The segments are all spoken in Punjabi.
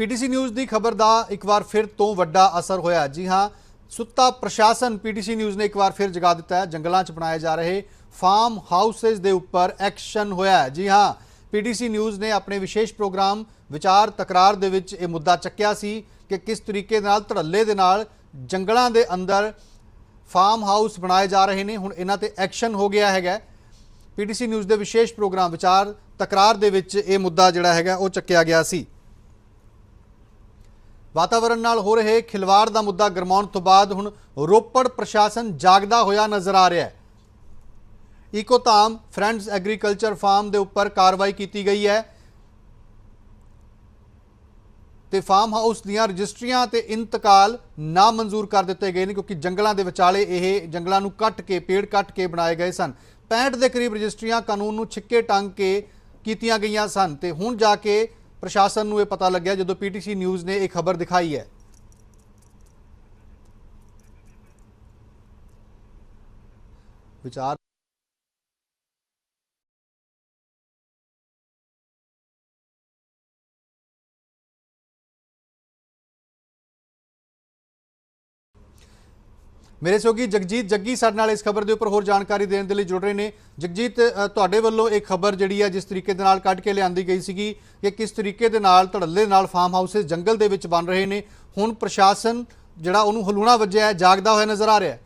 ਪੀਟੀਸੀ ਨਿਊਜ਼ ਦੀ ਖਬਰ ਦਾ ਇੱਕ ਵਾਰ ਫਿਰ ਤੋਂ ਵੱਡਾ ਅਸਰ ਹੋਇਆ। ਜੀ ਹਾਂ, ਸੁੱਤਾ ਪ੍ਰਸ਼ਾਸਨ ਪੀਟੀਸੀ ਨਿਊਜ਼ ਨੇ ਇੱਕ ਵਾਰ ਫਿਰ ਜਗਾ ਦਿੱਤਾ ਹੈ। ਜੰਗਲਾਂ 'ਚ ਬਣਾਏ ਜਾ ਰਹੇ ਫਾਰਮ ਹਾਊਸਸ ਦੇ ਉੱਪਰ ਐਕਸ਼ਨ ਹੋਇਆ ਜੀ ਹਾਂ, ਪੀਟੀਸੀ ਨਿਊਜ਼ ਨੇ ਆਪਣੇ ਵਿਸ਼ੇਸ਼ ਪ੍ਰੋਗਰਾਮ ਵਿਚਾਰ ਤਕਰਾਰ ਦੇ ਵਿੱਚ ਇਹ ਮੁੱਦਾ ਚੱਕਿਆ ਸੀ ਕਿ ਕਿਸ ਤਰੀਕੇ ਨਾਲ, ਧੜੱਲੇ ਦੇ ਨਾਲ ਜੰਗਲਾਂ ਦੇ ਅੰਦਰ ਫਾਰਮ ਹਾਊਸ ਬਣਾਏ ਜਾ ਰਹੇ ਨੇ। ਹੁਣ ਇਹਨਾਂ ਤੇ ਐਕਸ਼ਨ ਹੋ ਗਿਆ ਹੈਗਾ। ਪੀਟੀਸੀ ਨਿਊਜ਼ ਦੇ ਵਿਸ਼ੇਸ਼ ਪ੍ਰੋਗਰਾਮ ਵਿਚਾਰ ਤਕਰਾਰ ਦੇ ਵਿੱਚ ਇਹ ਮੁੱਦਾ ਜਿਹੜਾ ਹੈਗਾ ਉਹ ਚੱਕਿਆ ਗਿਆ ਸੀ। ਵਾਤਾਵਰਣ ਨਾਲ ਹੋ ਰਹੇ ਖਿਲਵਾੜ ਦਾ ਮੁੱਦਾ ਗਰਮਾਉਣ ਤੋਂ ਬਾਅਦ ਹੁਣ ਰੋਪੜ ਪ੍ਰਸ਼ਾਸਨ ਜਾਗਦਾ ਹੋਇਆ ਨਜ਼ਰ ਆ ਰਿਹਾ ਹੈ। ਇਕੋਧਾਮ ਫਰੈਂਡਸ ਐਗਰੀਕਲਚਰ ਫਾਰਮ ਦੇ ਉੱਪਰ ਕਾਰਵਾਈ ਕੀਤੀ ਗਈ ਹੈ ਤੇ ਫਾਰਮ ਹਾਊਸ ਦੀਆਂ ਰਜਿਸਟਰੀਆਂ ਤੇ ਇੰਤਕਾਲ ਨਾ ਮਨਜ਼ੂਰ ਕਰ ਦਿੱਤੇ ਗਏ ਨੇ ਕਿਉਂਕਿ ਜੰਗਲਾਂ ਦੇ ਵਿਚਾਲੇ ਇਹ ਜੰਗਲਾਂ ਨੂੰ ਕੱਟ ਕੇ, ਪੇੜ ਕੱਟ ਕੇ ਬਣਾਏ ਗਏ ਸਨ। 65 ਦੇ ਕਰੀਬ ਰਜਿਸਟਰੀਆਂ ਕਾਨੂੰਨ ਨੂੰ ਛਿੱਕੇ ਟੰਗ ਕੇ ਕੀਤੀਆਂ ਗਈਆਂ ਸਨ ਤੇ ਹੁਣ ਜਾ ਕੇ ਪ੍ਰਸ਼ਾਸਨ ਨੂੰ ਇਹ ਪਤਾ ਲੱਗਿਆ ਜਦੋਂ ਪੀਟੀਸੀ ਨਿਊਜ਼ ਨੇ ਇਹ ਖਬਰ ਦਿਖਾਈ ਹੈ। ਵਿਚਾਰ ਮੇਰੇ ਸਹਿਯੋਗੀ ਜਗਜੀਤ ਜੱਗੀ ਸਾਡੇ ਨਾਲ ਇਸ ਖਬਰ ਦੇ ਉੱਪਰ ਹੋਰ ਜਾਣਕਾਰੀ ਦੇਣ ਦੇ ਲਈ ਜੁੜ ਰਹੇ ਨੇ। ਜਗਜੀਤ ਤੁਹਾਡੇ ਵੱਲੋਂ ਇਹ ਖਬਰ ਜਿਹੜੀ ਹੈ ਜਿਸ ਤਰੀਕੇ ਦੇ ਨਾਲ ਕੱਢ ਕੇ ਲਿਆਂਦੀ ਗਈ ਸੀਗੀ ਕਿ ਕਿਸ ਤਰੀਕੇ ਦੇ ਨਾਲ ਧੜੱਲੇ ਨਾਲ ਫਾਰਮ ਹਾਊਸਸ ਜੰਗਲ ਦੇ ਵਿੱਚ ਬਣ ਰਹੇ ਨੇ। ਹੁਣ ਪ੍ਰਸ਼ਾਸਨ ਜਿਹੜਾ ਉਹਨੂੰ ਹਲੂਣਾ ਵੱਜਿਆ ਹੈ ਜਾਗਦਾ ਹੋਇਆ ਨਜ਼ਰ ਆ ਰਿਹਾ ਹੈ।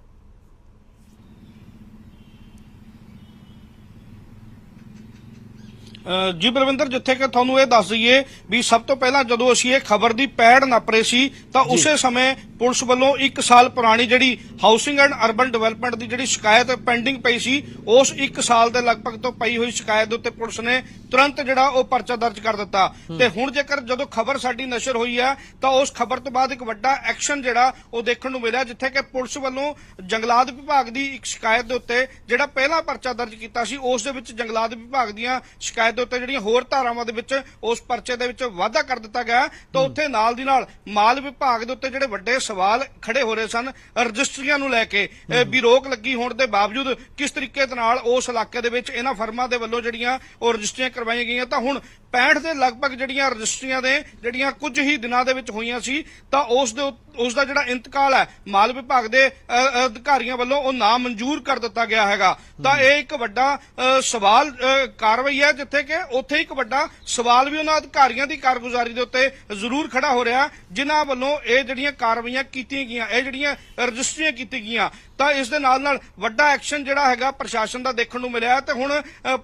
ਜੀ ਬਲਵਿੰਦਰ ਜਿੱਥੇ ਕਿ ਤੁਹਾਨੂੰ ਇਹ ਦੱਸ ਦਈਏ ਵੀ ਸਭ ਤੋਂ ਪਹਿਲਾਂ ਜਦੋਂ ਅਸੀਂ ਇਹ ਖਬਰ ਦੀ ਪੈੜ ਨਾਪਰੇ ਸੀ ਤਾਂ ਉਸੇ ਸਮੇਂ ਪੁਲਿਸ ਵੱਲੋਂ 1 ਸਾਲ ਪੁਰਾਣੀ ਜਿਹੜੀ ਹਾਊਸਿੰਗ ਐਂਡ ਅਰਬਨ ਡਿਵੈਲਪਮੈਂਟ ਦੀ ਜਿਹੜੀ ਸ਼ਿਕਾਇਤ ਪੈਂਡਿੰਗ ਪਈ ਸੀ ਉਸ 1 ਸਾਲ ਦੇ ਲਗਭਗ ਤੋਂ ਪਈ ਹੋਈ ਸ਼ਿਕਾਇਤ ਦੇ ਉੱਤੇ ਪੁਲਿਸ ਨੇ ਤੁਰੰਤ ਜਿਹੜਾ ਉਹ ਪਰਚਾ ਦਰਜ ਕਰ ਦਿੱਤਾ। ਤੇ ਹੁਣ ਜੇਕਰ ਜਦੋਂ ਖਬਰ ਸਾਡੀ ਨਸ਼ਰ ਹੋਈ ਹੈ ਤਾਂ ਉਸ ਖਬਰ ਤੋਂ ਬਾਅਦ ਇੱਕ ਵੱਡਾ ਐਕਸ਼ਨ ਜਿਹੜਾ ਉਹ ਦੇਖਣ ਨੂੰ ਮਿਲਿਆ ਜਿੱਥੇ ਕਿ ਪੁਲਿਸ ਵੱਲੋਂ ਜੰਗਲਾਤ ਵਿਭਾਗ ਦੀ ਇੱਕ ਸ਼ਿਕਾਇਤ ਦੇ ਉੱਤੇ ਜਿਹੜਾ ਪਹਿਲਾ ਪਰਚਾ ਦਰਜ ਕੀਤਾ ਸੀ ਉਸ ਦੇ ਵਿੱਚ ਜੰਗਲਾਤ ਵਿਭਾਗ ਦੀਆਂ ਸ਼ਿਕਾਇਤ ਦੇ ਉੱਤੇ ਜਿਹੜੀਆਂ ਹੋਰ ਧਾਰਾਵਾਂ ਦੇ ਵਿੱਚ ਉਸ ਪਰਚੇ ਦੇ ਵਿੱਚ ਵਾਅਦਾ ਕਰ ਦਿੱਤਾ ਗਿਆ। ਤਾਂ ਉੱਥੇ ਨਾਲ ਦੀ ਨਾਲ ਮਾਲ ਵਿਭਾਗ ਦੇ ਉੱਤੇ ਜਿਹੜੇ ਵੱਡੇ ਸਵਾਲ ਖੜੇ ਹੋ ਰਹੇ ਸਨ ਰਜਿਸਟਰੀਆਂ ਨੂੰ ਲੈ ਕੇ। ਵੀ ਰੋਕ ਲੱਗੀ ਹੋਣ ਦੇ ਬਾਵਜੂਦ ਕਿਸ ਤਰੀਕੇ ਦੇ ਨਾਲ ਉਸ ਇਲਾਕੇ ਦੇ ਵਿੱਚ ਇਹਨਾਂ ਫਰਮਾਂ ਦੇ ਵੱਲੋਂ ਜਿਹੜੀਆਂ ਉਹ ਰਜਿਸਟਰੀਆਂ ਕਰਵਾਈਆਂ ਗਈਆਂ, ਤਾਂ ਹੁਣ 65 ਦੇ ਲਗਭਗ ਜਿਹੜੀਆਂ ਰਜਿਸਟਰੀਆਂ ਦੇ ਜਿਹੜੀਆਂ ਕੁਝ ਹੀ ਦਿਨਾਂ ਦੇ ਵਿੱਚ ਹੋਈਆਂ ਸੀ, ਤਾਂ ਉਸ ਦੇ ਉਸ ਦਾ ਜਿਹੜਾ ਇੰਤਕਾਲ ਹੈ, ਮਾਲ ਵਿਭਾਗ ਦੇ ਅਧਿਕਾਰੀਆਂ ਵੱਲੋਂ ਉਹ ਨਾ ਮਨਜ਼ੂਰ ਕਰ ਦਿੱਤਾ ਗਿਆ ਹੈਗਾ। ਤਾਂ ਇਹ ਇੱਕ ਵੱਡਾ ਸਵਾਲ ਕਾਰਵਾਈ ਹੈ, ਜਿੱਥੇ ਕਿ ਉੱਥੇ ਇੱਕ ਵੱਡਾ ਸਵਾਲ ਵੀ ਉਹਨਾਂ ਅਧਿਕਾਰੀਆਂ ਦੀ ਕਾਰਗੁਜ਼ਾਰੀ ਦੇ ਉੱਤੇ ਜ਼ਰੂਰ ਖੜਾ ਹੋ ਰਿਹਾ, ਜਿਨ੍ਹਾਂ ਵੱਲੋਂ ਇਹ ਜਿਹੜੀਆਂ ਕਾਰਵਾਈਆਂ ਕੀਤੀਆਂ ਗਈਆਂ ਇਹ ਜਿਹੜੀਆਂ ਰਜਿਸਟਰੀਆਂ ਕੀਤੀਆਂ ਗਈਆਂ ਤਾਂ ਇਸ ਦੇ ਨਾਲ ਨਾਲ ਵੱਡਾ ਐਕਸ਼ਨ ਜਿਹੜਾ ਹੈਗਾ ਪ੍ਰਸ਼ਾਸਨ ਦਾ ਦੇਖਣ ਨੂੰ ਮਿਲਿਆ ਤੇ ਹੁਣ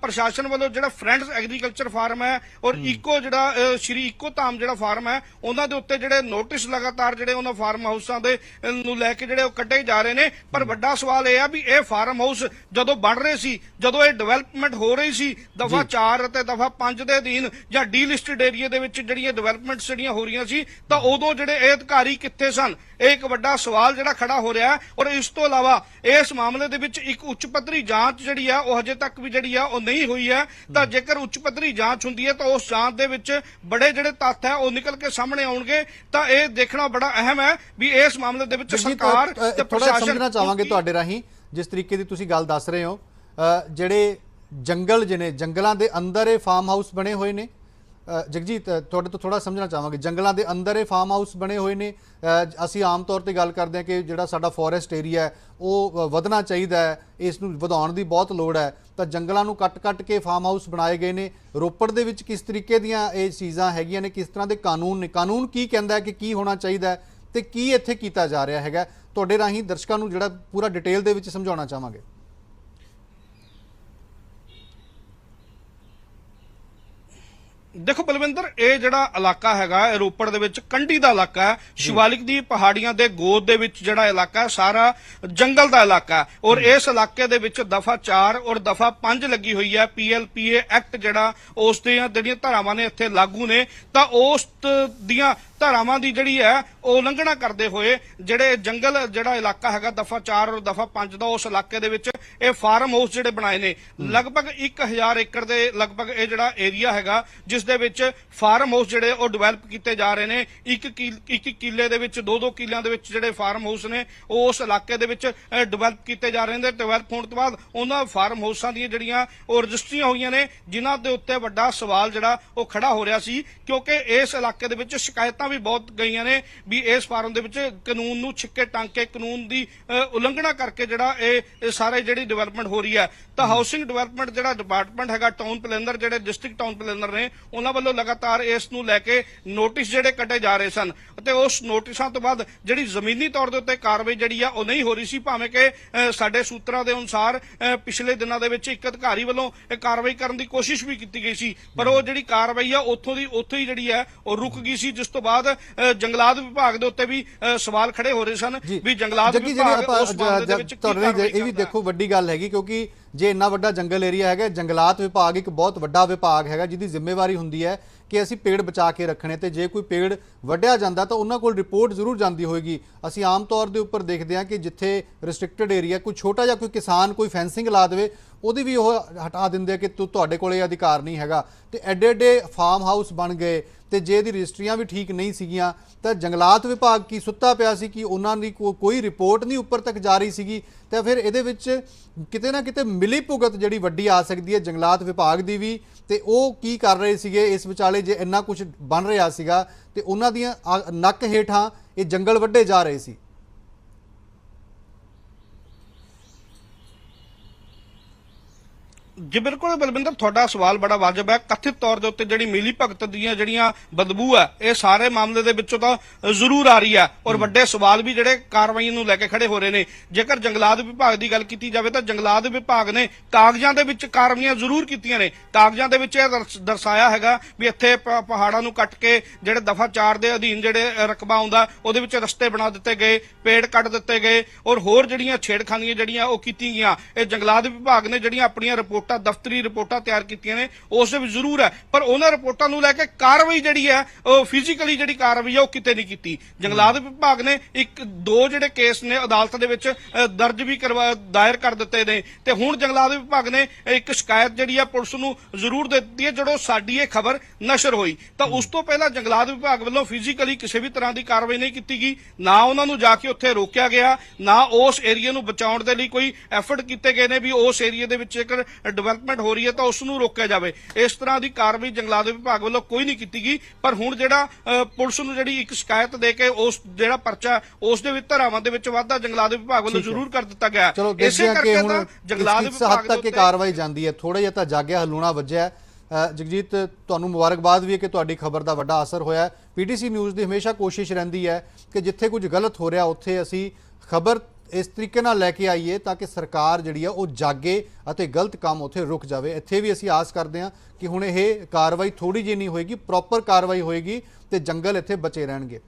ਪ੍ਰਸ਼ਾਸਨ ਵੱਲੋਂ ਜਿਹੜਾ ਫਰੈਂਡਸ ਐਗਰੀਕਲਚਰ ਫਾਰਮ ਹੈ ਔਰ ਇਕੋ ਜਿਹੜਾ ਸ਼੍ਰੀ ਇਕੋ ਧਾਮ ਜਿਹੜਾ ਫਾਰਮ ਹੈ ਉਹਨਾਂ ਦੇ ਉੱਤੇ ਜਿਹੜੇ ਨੋਟਿਸ ਲਗਾਤਾਰ ਜਿਹੜੇ ਉਹਨਾਂ ਫਾਰਮ ਹਾਊਸਾਂ ਦੇ ਨੂੰ ਲੈ ਕੇ ਜਿਹੜੇ ਉਹ ਕੱਢੇ ਜਾ ਰਹੇ ਨੇ ਪਰ ਵੱਡਾ ਸਵਾਲ ਇਹ ਆ ਵੀ ਇਹ ਫਾਰਮ ਹਾਊਸ ਜਦੋਂ ਬਣ ਰਹੇ ਸੀ ਜਦੋਂ ਇਹ ਡਿਵੈਲਪਮੈਂਟ ਹੋ ਰਹੀ ਸੀ ਦਫਾ 4 ਅਤੇ ਦਫਾ 5 ਦੇ ਅਧੀਨ ਜਾਂ ਡੀ ਲਿਸਟਡ ਏਰੀਆ ਦੇ ਵਿੱਚ ਜਿਹੜੀਆਂ ਡਿਵੈਲਪਮੈਂਟਸ ਜਿਹੜੀਆਂ ਹੋ ਰਹੀਆਂ ਸੀ ਤਾਂ ਉਦੋਂ ਜਿਹੜੇ ਇਹ ਅਧਿਕਾਰੀ ਕਿੱਥੇ ਸਨ? ਇਹ ਇੱਕ ਵੱਡਾ ਸਵਾਲ ਜਿਹੜਾ ਖੜਾ ਹੋ ਰਿਹਾ ਔਰ ਇਸ ਤੋਂ ਇਲਾਵਾ ਇਸ ਮਾਮਲੇ ਦੇ ਵਿੱਚ ਇੱਕ ਉੱਚ ਪੱਧਰੀ ਜਾਂਚ ਜਿਹੜੀ ਆ ਉਹ ਹਜੇ ਤੱਕ ਵੀ ਜਿਹੜੀ ਆ ਉਹ ਨਹੀਂ ਹੋਈ ਹੈ। ਤਾਂ ਜੇਕਰ ਉੱਚ ਪੱਧਰੀ ਜਾਂਚ ਹੁੰਦੀ ਹੈ ਤਾਂ ਉਸ ਜਾਂਚ ਦੇ ਵਿੱਚ ਬੜੇ ਜਿਹੜੇ ਤੱਥ ਹੈ ਉਹ ਨਿਕਲ ਕੇ ਸਾਹਮਣੇ ਆਉਣਗੇ। ਤਾਂ ਇਹ ਦੇਖਣਾ ਬੜਾ ਅਹਿਮ ਹੈ ਵੀ ਇਸ ਮਾਮਲੇ ਦੇ ਵਿੱਚ ਸਰਕਾਰ ਤੇ ਪ੍ਰਸ਼ਾਸਨ ਸਮਝਣਾ ਚਾਹਾਂਗੇ ਤੁਹਾਡੇ ਰਾਹੀਂ। ਜਿਸ ਤਰੀਕੇ ਦੀ ਤੁਸੀਂ ਗੱਲ ਦੱਸ ਰਹੇ ਹੋ ਜਿਹੜੇ ਜੰਗਲ ਜਿਹਨੇ ਜੰਗਲਾਂ ਦੇ ਅੰਦਰ ਇਹ ਫਾਰਮ ਹਾਊਸ ਬਣੇ ਹੋਏ ਨੇ। ਜਗਜੀਤ ਤੁਹਾਡੇ ਤੋਂ ਥੋੜਾ ਸਮਝਣਾ ਚਾਹਾਂਗੇ ਜੰਗਲਾਂ ਦੇ ਅੰਦਰ ਇਹ ਫਾਰਮ ਹਾਊਸ ਬਣੇ ਹੋਏ ਨੇ। ਅਸੀਂ ਆਮ ਤੌਰ ਤੇ ਗੱਲ ਕਰਦੇ ਹਾਂ ਕਿ ਜਿਹੜਾ ਸਾਡਾ ਫੋਰੈਸਟ ਏਰੀਆ ਹੈ, ਉਹ ਵਧਣਾ ਚਾਹੀਦਾ ਹੈ, ਇਸ ਨੂੰ ਵਧਾਉਣ ਦੀ ਬਹੁਤ ਲੋੜ ਹੈ। ਤਾਂ ਜੰਗਲਾਂ ਨੂੰ ਕੱਟ-ਕੱਟ ਕੇ ਫਾਰਮ ਹਾਊਸ ਬਣਾਏ ਗਏ ਨੇ। ਰੋਪੜ ਦੇ ਵਿੱਚ ਕਿਸ ਤਰੀਕੇ ਦੀਆਂ ਇਹ ਚੀਜ਼ਾਂ ਹੈਗੀਆਂ ਨੇ, ਕਿਸ ਤਰ੍ਹਾਂ ਦੇ ਕਾਨੂੰਨ ਨੇ, ਕਾਨੂੰਨ ਕੀ ਕਹਿੰਦਾ ਹੈ ਕਿ ਕੀ ਹੋਣਾ ਚਾਹੀਦਾ ਹੈ ਤੇ ਕੀ ਇੱਥੇ ਕੀਤਾ ਜਾ ਰਿਹਾ ਹੈਗਾ। ਤੁਹਾਡੇ ਰਾਹੀਂ ਦਰਸ਼ਕਾਂ ਨੂੰ ਜਿਹੜਾ ਪੂਰਾ ਡਿਟੇਲ ਦੇ ਵਿੱਚ ਸਮਝਾਉਣਾ ਚਾਹਾਂਗੇ। ਦੇਖੋ ਬਲਵਿੰਦਰ ਇਹ ਜਿਹੜਾ ਇਲਾਕਾ ਹੈਗਾ ਰੋਪੜ ਦੇ ਵਿੱਚ ਕੰਢੀ ਦਾ ਇਲਾਕਾ ਹੈ। ਸ਼ਿਵਾਲਿਕ ਦੀ ਪਹਾੜੀਆਂ ਦੇ ਗੋਦ ਦੇ ਵਿੱਚ ਜਿਹੜਾ ਇਲਾਕਾ ਹੈ ਸਾਰਾ ਜੰਗਲ ਦਾ ਇਲਾਕਾ ਹੈ। ਔਰ ਇਸ ਇਲਾਕੇ ਦੇ ਵਿੱਚ ਦਫਾ 4 ਔਰ ਦਫਾ 5 ਲੱਗੀ ਹੋਈ ਹੈ। ਪੀਐਲਪੀਏ ਐਕਟ ਜਿਹੜਾ ਉਸ ਦੀਆਂ ਜਿਹੜੀਆਂ ਧਾਰਾਵਾਂ ਨੇ ਇੱਥੇ ਲਾਗੂ ਨੇ ਤਾਂ ਉਸ ਦੀਆਂ ਧਾਰਾਵਾਂ ਦੀ ਜਿਹੜੀ ਹੈ ਉਹ ਉਲੰਘਣਾ ਕਰਦੇ ਹੋਏ ਜਿਹੜੇ ਜੰਗਲ ਜਿਹੜਾ ਇਲਾਕਾ ਹੈਗਾ ਦਫਾ 4 ਔਰ ਦਫਾ 5 ਦਾ ਉਸ ਇਲਾਕੇ ਦੇ ਵਿੱਚ ਇਹ ਫਾਰਮ ਹਾਊਸ ਜਿਹੜੇ ਬਣਾਏ ਨੇ। ਲਗਭਗ 1000 ਏਕੜ ਦੇ ਲਗਭਗ ਇਹ ਜਿਹੜਾ ਏਰੀਆ ਹੈਗਾ ਜਿਸ ਦੇ ਵਿੱਚ ਫਾਰਮ ਹਾਊਸ ਜਿਹੜੇ ਉਹ ਡਿਵੈਲਪ ਕੀਤੇ ਜਾ ਰਹੇ ਨੇ। ਇੱਕ ਇੱਕ ਕਿੱਲੇ ਦੇ ਵਿੱਚ ਦੋ ਦੋ ਕਿੱਲਿਆਂ ਦੇ ਵਿੱਚ ਜਿਹੜੇ ਫਾਰਮ ਹਾਊਸ ਨੇ ਉਹ ਉਸ ਇਲਾਕੇ ਦੇ ਵਿੱਚ ਡਿਵੈਲਪ ਕੀਤੇ ਜਾ ਰਹੇ ਨੇ। ਡਿਵੈਲਪ ਹੋਣ ਤੋਂ ਬਾਅਦ ਉਹਨਾਂ ਫਾਰਮ ਹਾਊਸਾਂ ਦੀਆਂ ਜਿਹੜੀਆਂ ਉਹ ਰਜਿਸਟਰੀਆਂ ਹੋਈਆਂ ਨੇ ਜਿਨ੍ਹਾਂ ਦੇ ਉੱਤੇ ਵੱਡਾ ਸਵਾਲ ਜਿਹੜਾ ਉਹ ਖੜਾ ਹੋ ਰਿਹਾ ਸੀ ਕਿਉਂਕਿ ਇਸ ਇਲਾਕੇ ਦੇ ਵਿੱਚ ਸ਼ਿਕਾਇਤਾਂ ਵੀ ਬਹੁਤ ਗਈਆਂ ਨੇ ਵੀ ਇਸ ਫਾਰਮ ਦੇ ਵਿੱਚ ਕਾਨੂੰਨ ਨੂੰ ਛਿੱਕੇ ਟੰਗ ਕੇ ਕਾਨੂੰਨ ਦੀ ਉਲੰਘਣਾ ਕਰਕੇ ਜਿਹੜਾ ਇਹ ਇਹ ਸਾਰੇ ਜਿਹੜੀ ਡਿਵੈਲਪਮੈਂਟ ਹੋ ਰਹੀ ਹੈ ਤਾਂ ਹਾਊਸਿੰਗ ਡਿਵੈਲਪਮੈਂਟ ਜਿਹੜਾ ਡਿਪਾਰਟਮੈਂਟ ਹੈਗਾ ਟਾਊਨ ਪਲੈਨਰ ਜਿਹੜੇ ਡਿਸਟ੍ਰਿਕਟ ਟਾਊਨ ਪਲੈਨਰ ਨੇ ਉਹਨਾਂ ਵੱਲੋਂ ਲਗਾਤਾਰ ਇਸ ਨੂੰ ਲੈ ਕੇ ਨੋਟਿਸ ਜਿਹੜੇ ਕੱਢੇ ਜਾ ਰਹੇ ਸਨ। ਅਤੇ ਉਸ ਨੋਟਿਸਾਂ ਤੋਂ ਬਾਅਦ ਜਿਹੜੀ ਜ਼ਮੀਨੀ ਤੌਰ ਦੇ ਉੱਤੇ ਕਾਰਵਾਈ ਜਿਹੜੀ ਆ ਉਹ ਨਹੀਂ ਹੋ ਰਹੀ ਸੀ। ਭਾਵੇਂ ਕਿ ਸਾਡੇ ਸੂਤਰਾਂ ਦੇ ਅਨੁਸਾਰ ਪਿਛਲੇ ਦਿਨਾਂ ਦੇ ਵਿੱਚ ਇੱਕ ਅਧਿਕਾਰੀ ਵੱਲੋਂ ਇਹ ਕਾਰਵਾਈ ਕਰਨ ਦੀ ਕੋਸ਼ਿਸ਼ ਵੀ ਕੀਤੀ ਗਈ ਸੀ। ਪਰ ਉਹ ਜਿਹੜੀ ਕਾਰਵਾਈ ਆ ਉੱਥੋਂ ਦੀ ਉੱਥੋਂ ਹੀ ਜਿਹੜੀ ਹੈ ਉਹ ਰੁਕ ਗਈ ਸੀ ਜਿਸ ਤੋਂ ਬਾਅਦ ਜੰਗਲਾਤ ਵਿਭਾਗ ਦੇ ਉੱਤੇ ਵੀ ਸਵਾਲ ਖੜੇ ਹੋ ਰਹੇ ਸਨ ਵੀ ਜੰਗਲਾਤ ਵਿਭਾਗ ਆਪਾਂ ਉਸ ਮਾਮਲੇ ਦੇ ਵਿੱਚ ਕੀ ਕਾਰਵਾਈ ਇਹ ਵੀ? ਦੇਖੋ ਵੱਡੀ ਗੱਲ ਹੈਗੀ ਕਿਉਂਕਿ ਜੇ ਇੰਨਾ ਵੱਡਾ ਜੰਗਲ ਏਰੀਆ ਹੈਗਾ, ਜੰਗਲਾਤ ਵਿਭਾਗ ਇੱਕ ਬਹੁਤ ਵੱਡਾ ਵਿਭਾਗ ਹੈਗਾ, ਜਿਹਦੀ ਜ਼ਿੰਮੇਵਾਰੀ ਹੁੰਦੀ ਹੈ ਕਿ ਅਸੀਂ ਪੇੜ ਬਚਾ ਕੇ ਰੱਖਣੇ ਤੇ ਜੇ ਕੋਈ ਪੇੜ ਵੱਢਿਆ ਜਾਂਦਾ ਤਾਂ ਉਹਨਾਂ ਕੋਲ ਰਿਪੋਰਟ ਜ਼ਰੂਰ ਜਾਂਦੀ ਹੋਏਗੀ। ਅਸੀਂ ਆਮ ਤੌਰ ਦੇ ਉੱਪਰ ਦੇਖਦੇ ਹਾਂ ਕਿ ਜਿੱਥੇ ਰਿਸਟ੍ਰਿਕਟਡ ਏਰੀਆ ਕੋਈ ਛੋਟਾ ਜਿਹਾ ਕੋਈ ਕਿਸਾਨ ਕੋਈ ਫੈਂਸਿੰਗ ਲਾ ਦੇਵੇ ਉਹਦੀ ਵੀ ਉਹ ਹਟਾ ਦਿੰਦੇ ਆ ਕਿ ਤੂੰ ਤੁਹਾਡੇ ਕੋਲ ਇਹ ਅਧਿਕਾਰ ਨਹੀਂ ਹੈਗਾ। ਤੇ ਐਡੇ ਐਡੇ ਫਾਰਮ ਹਾਊਸ ਬਣ ਗਏ ਤੇ ਜੇ ਇਹਦੀ ਰਜਿਸਟਰੀਆਂ ਵੀ ਠੀਕ ਨਹੀਂ ਸੀਗੀਆਂ, ਤਾਂ ਜੰਗਲਾਤ ਵਿਭਾਗ ਕੀ ਸੁੱਤਾ ਪਿਆ ਸੀ ਕਿ ਉਹਨਾਂ ਦੀ ਕੋਈ ਰਿਪੋਰਟ ਨਹੀਂ ਉੱਪਰ ਤੱਕ ਜਾ ਰਹੀ ਸੀਗੀ। ਤਾਂ ਫਿਰ ਇਹਦੇ ਵਿੱਚ ਕਿਤੇ ਨਾ ਕਿਤੇ ਮਿਲੀ ਭੁਗਤ ਜਿਹੜੀ ਵੱਡੀ ਆ ਸਕਦੀ ਹੈ ਜੰਗਲਾਤ ਵਿਭਾਗ ਦੀ ਵੀ, ਤੇ ਉਹ ਕੀ ਕਰ ਰਹੇ ਸੀਗੇ? ਇਸ ਵਿਚਾਲੇ ਜੇ ਇੰਨਾ ਕੁਝ ਬਣ ਰਿਹਾ ਸੀਗਾ, ਤੇ ਉਹਨਾਂ ਦੀਆਂ ਆ- ਨੱਕ ਹੇਠਾਂ ਇਹ ਜੰਗਲ ਵੱਡੇ ਜਾ ਰਹੇ ਸੀ। ਜੀ ਬਿਲਕੁਲ ਬਲਵਿੰਦਰ ਤੁਹਾਡਾ ਸਵਾਲ ਬੜਾ ਵਾਜਬ ਹੈ। ਕਥਿਤ ਤੌਰ ਦੇ ਉੱਤੇ ਜਿਹੜੀ ਮਿਲੀ ਭਗਤ ਦੀਆਂ ਜਿਹੜੀਆਂ ਬਦਬੂ ਹੈ ਇਹ ਸਾਰੇ ਮਾਮਲੇ ਦੇ ਵਿੱਚੋਂ ਤਾਂ ਜ਼ਰੂਰ ਆ ਰਹੀ ਹੈ। ਔਰ ਵੱਡੇ ਸਵਾਲ ਵੀ ਜਿਹੜੇ ਕਾਰਵਾਈ ਨੂੰ ਲੈ ਕੇ ਖੜੇ ਹੋ ਰਹੇ ਨੇ। ਜੇਕਰ ਜੰਗਲਾਤ ਵਿਭਾਗ ਦੀ ਗੱਲ ਕੀਤੀ ਜਾਵੇ ਤਾਂ ਜੰਗਲਾਤ ਵਿਭਾਗ ਨੇ ਕਾਗਜ਼ਾਂ ਦੇ ਵਿੱਚ ਕਾਰਵਾਈਆਂ ਜ਼ਰੂਰ ਕੀਤੀਆਂ ਨੇ। ਕਾਗਜ਼ਾਂ ਦੇ ਵਿੱਚ ਇਹ ਦਰਸ- ਦਰਸਾਇਆ ਹੈਗਾ ਵੀ ਇੱਥੇ ਪਹਾੜਾਂ ਨੂੰ ਕੱਟ ਕੇ ਜਿਹੜੇ ਦਫਾ 4 ਦੇ ਅਧੀਨ ਜਿਹੜੇ ਰਕਬਾ ਆਉਂਦਾ ਉਹਦੇ ਵਿੱਚ ਰਸਤੇ ਬਣਾ ਦਿੱਤੇ ਗਏ ਪੇੜ ਕੱਟ ਦਿੱਤੇ ਗਏ। ਔਰ ਹੋਰ ਜਿਹੜੀਆਂ ਛੇੜਖਾਨੀਆਂ ਜਿਹੜੀਆਂ ਉਹ ਕੀਤੀਆਂ ਗਈਆਂ ਇਹ ਜੰਗਲਾਤ ਵਿਭਾਗ ਨੇ ਜਿਹੜੀਆਂ ਆਪਣੀਆਂ ਰਿਪੋਰਟਾਂ ਦਫ਼ਤਰੀ ਰਿਪੋਰਟਾਂ ਤਿਆਰ ਕੀਤੀਆਂ ਨੇ ਉਸ ਦੇ ਵਿੱਚ ਜ਼ਰੂਰ ਹੈ। ਪਰ ਉਹਨਾਂ ਰਿਪੋਰਟਾਂ ਨੂੰ ਲੈ ਕੇ ਕਾਰਵਾਈ ਜਿਹੜੀ ਹੈ ਉਹ ਫਿਜ਼ੀਕਲੀ ਜਿਹੜੀ ਕਾਰਵਾਈ ਹੈ ਉਹ ਕਿਤੇ ਨਹੀਂ ਕੀਤੀ। ਜੰਗਲਾਤ ਵਿਭਾਗ ਨੇ ਇੱਕ ਦੋ ਜਿਹੜੇ ਕੇਸ ਨੇ ਅਦਾਲਤ ਦੇ ਵਿੱਚ ਦਰਜ ਵੀ ਕਰਵਾ ਦਾਇਰ ਕਰ ਦਿੱਤੇ ਨੇ। ਤੇ ਹੁਣ ਜੰਗਲਾਤ ਵਿਭਾਗ ਨੇ ਇੱਕ ਸ਼ਿਕਾਇਤ ਜਿਹੜੀ ਹੈ ਪੁਲਿਸ ਨੂੰ ਜ਼ਰੂਰ ਦੇ ਦਿੱਤੀ ਹੈ ਜਦੋਂ ਸਾਡੀ ਇਹ ਖਬਰ ਨਸ਼ਰ ਹੋਈ। ਤਾਂ ਉਸ ਤੋਂ ਪਹਿਲਾਂ ਜੰਗਲਾਤ ਵਿਭਾਗ ਵੱਲੋਂ ਫਿਜ਼ੀਕਲੀ ਕਿਸੇ ਵੀ ਤਰ੍ਹਾਂ ਦੀ ਕਾਰਵਾਈ ਨਹੀਂ ਕੀਤੀ ਗਈ। ਨਾ ਉਹਨਾਂ ਨੂੰ ਜਾ ਕੇ ਉੱਥੇ ਰੋਕਿਆ ਗਿਆ ਨਾ ਉਸ ਏਰੀਆ ਨੂੰ ਬਚਾਉਣ ਦੇ ਲਈ ਕੋਈ ਐਫਰਟ ਕੀਤੇ ਗਏ ਨੇ ਵੀ ਉਸ ਏਰੀਆ ਦੇ ਵਿੱਚ ਜੇਕਰ ਡਿਵੈਲਪਮੈਂਟ ਹੋ ਰਹੀ ਹੈ ਤਾਂ ਉਸ ਨੂੰ ਰੋਕਿਆ ਜਾਵੇ। ਇਸ ਤਰ੍ਹਾਂ ਦੀ ਕਾਰਵਾਈ ਜੰਗਲਾਤ ਵਿਭਾਗ ਵੱਲੋਂ ਕੋਈ ਨਹੀਂ ਕੀਤੀ ਗਈ ਪਰ ਹੁਣ ਜਿਹੜਾ ਪੁਲਿਸ ਨੂੰ ਜਿਹੜੀ ਇੱਕ ਸ਼ਿਕਾਇਤ ਦੇ ਕੇ ਉਸ ਜਿਹੜਾ ਪਰਚਾ ਉਸ ਦੇ ਵਿੱਚ ਧਾਰਾਵਾਂ ਦੇ ਵਿੱਚ ਵਾਧਾ ਜੰਗਲਾਤ ਵਿਭਾਗ ਵੱਲੋਂ। ਜ਼ਰੂਰ ਕਰ ਦਿੱਤਾ ਗਿਆ। ਚਲੋ ਦੇਖਦੇ ਹਾਂ ਕਿ ਹੁਣ ਜੰਗਲਾਤ ਵਿਭਾਗ ਤੱਕ ਇਹ ਕਾਰਵਾਈ ਜਾਂਦੀ ਹੈ। ਥੋੜਾ ਜਿਹਾ ਤਾਂ ਜਾਗਿਆ ਹਲੂਣਾ ਵੱਜਿਆ ਜਗਜੀਤ ਤੁਹਾਨੂੰ ਮੁਬਾਰਕਬਾਦ ਵੀ ਹੈ ਕਿ ਤੁਹਾਡੀ ਖਬਰ ਦਾ ਵੱਡਾ ਅਸਰ ਹੋਇਆ ਪੀਟੀਸੀ ਨਿਊਜ਼ ਦੀ ਹਮੇਸ਼ਾ ਕੋਸ਼ਿਸ਼ ਰਹਿੰਦੀ ਹੈ ਕਿ ਜਿੱਥੇ ਕੁਝ ਗਲਤ ਹੋ ਰਿਹਾ ਉੱਥੇ ਅਸੀਂ ਖਬਰ ਇਸ ਤਰੀਕੇ ਨਾਲ ਲੈ ਕੇ ਆਈਏ ਤਾਂ ਕਿ ਸਰਕਾਰ ਜਿਹੜੀ ਆ ਉਹ ਜਾਗੇ ਅਤੇ ਗਲਤ ਕੰਮ ਉੱਥੇ ਰੁਕ ਜਾਵੇ। ਇੱਥੇ ਵੀ ਅਸੀਂ ਆਸ ਕਰਦੇ ਹਾਂ ਕਿ ਹੁਣ ਇਹ ਕਾਰਵਾਈ ਥੋੜੀ ਜਿਹੀ ਨਹੀਂ ਹੋਏਗੀ ਪ੍ਰੋਪਰ ਕਾਰਵਾਈ ਹੋਏਗੀ ਤੇ ਜੰਗਲ ਇੱਥੇ ਬਚੇ ਰਹਿਣਗੇ।